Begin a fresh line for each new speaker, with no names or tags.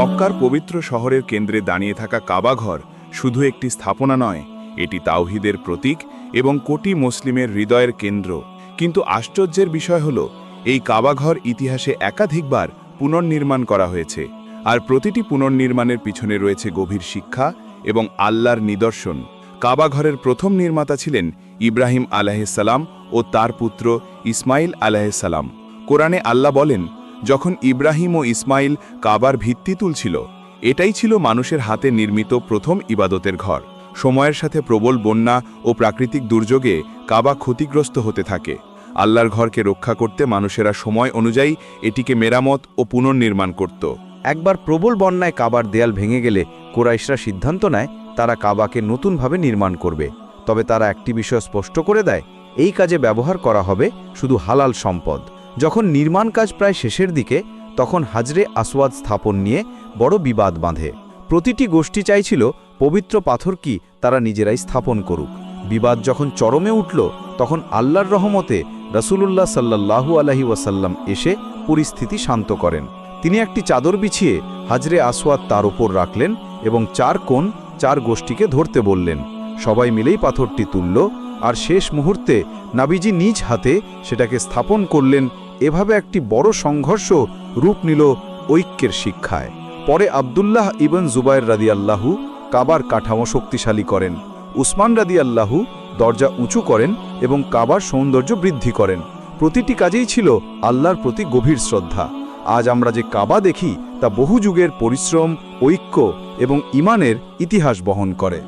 মক্কার পবিত্র শহরের কেন্দ্রে দাঁড়িয়ে থাকা কাবাঘর শুধু একটি স্থাপনা নয়, এটি তাওহিদের প্রতীক এবং কোটি মুসলিমের হৃদয়ের কেন্দ্র। কিন্তু আশ্চর্যের বিষয় হল, এই কাবাঘর ইতিহাসে একাধিকবার পুনর্নির্মাণ করা হয়েছে, আর প্রতিটি পুনর্নির্মাণের পিছনে রয়েছে গভীর শিক্ষা এবং আল্লাহর নিদর্শন। কাবাঘরের প্রথম নির্মাতা ছিলেন ইব্রাহিম আলাহিসাল্লাম ও তার পুত্র ইসমাইল আলাহিসাল্লাম কোরআনে আল্লাহ বলেন যখন ইব্রাহিম ও ইসমাইল কাবার ভিত্তি তুলছিল, এটাই ছিল মানুষের হাতে নির্মিত প্রথম ইবাদতের ঘর। সময়ের সাথে প্রবল বন্যা ও প্রাকৃতিক দুর্যোগে কাবা ক্ষতিগ্রস্ত হতে থাকে। আল্লাহর ঘরকে রক্ষা করতে মানুষেরা সময় অনুযায়ী এটিকে মেরামত ও পুনর্নির্মাণ করত।
একবার প্রবল বন্যায় কাবার দেয়াল ভেঙে গেলে কোরাইশরা সিদ্ধান্ত নেয়, তারা কাবাকে নতুনভাবে নির্মাণ করবে। তবে তারা একটি বিষয় স্পষ্ট করে দেয়, এই কাজে ব্যবহার করা হবে শুধু হালাল সম্পদ। যখন নির্মাণ কাজ প্রায় শেষের দিকে, তখন হাজরে আসওয়াদ স্থাপন নিয়ে বড় বিবাদ বাঁধে। প্রতিটি গোষ্ঠী চাইছিল, পবিত্র পাথর কি তারা নিজেরাই স্থাপন করুক। বিবাদ যখন চরমে উঠল, তখন আল্লাহর রহমতে রসুলুল্লাহ সাল্লাহু আলহি ওয়াসাল্লাম এসে পরিস্থিতি শান্ত করেন। তিনি একটি চাদর বিছিয়ে হাজরে আসওয়াদ তার উপর রাখলেন এবং চার কোণ চার গোষ্ঠীকে ধরতে বললেন। সবাই মিলেই পাথরটি তুলল আর শেষ মুহূর্তে নাবিজি নিজ হাতে সেটাকে স্থাপন করলেন, এভাবে একটি বড় সংঘর্ষ রূপ নিল ঐক্যের শিক্ষায়। পরে আবদুল্লাহ ইবন জুবাইর রাদি আল্লাহু কাবার কাঠামো শক্তিশালী করেন। উসমান রাদি আল্লাহু দরজা উঁচু করেন এবং কাবার সৌন্দর্য বৃদ্ধি করেন। প্রতিটি কাজেই ছিল আল্লাহর প্রতি গভীর শ্রদ্ধা। আজ আমরা যে কাবা দেখি, তা বহু যুগের পরিশ্রম, ঐক্য এবং ইমানের ইতিহাস বহন করে।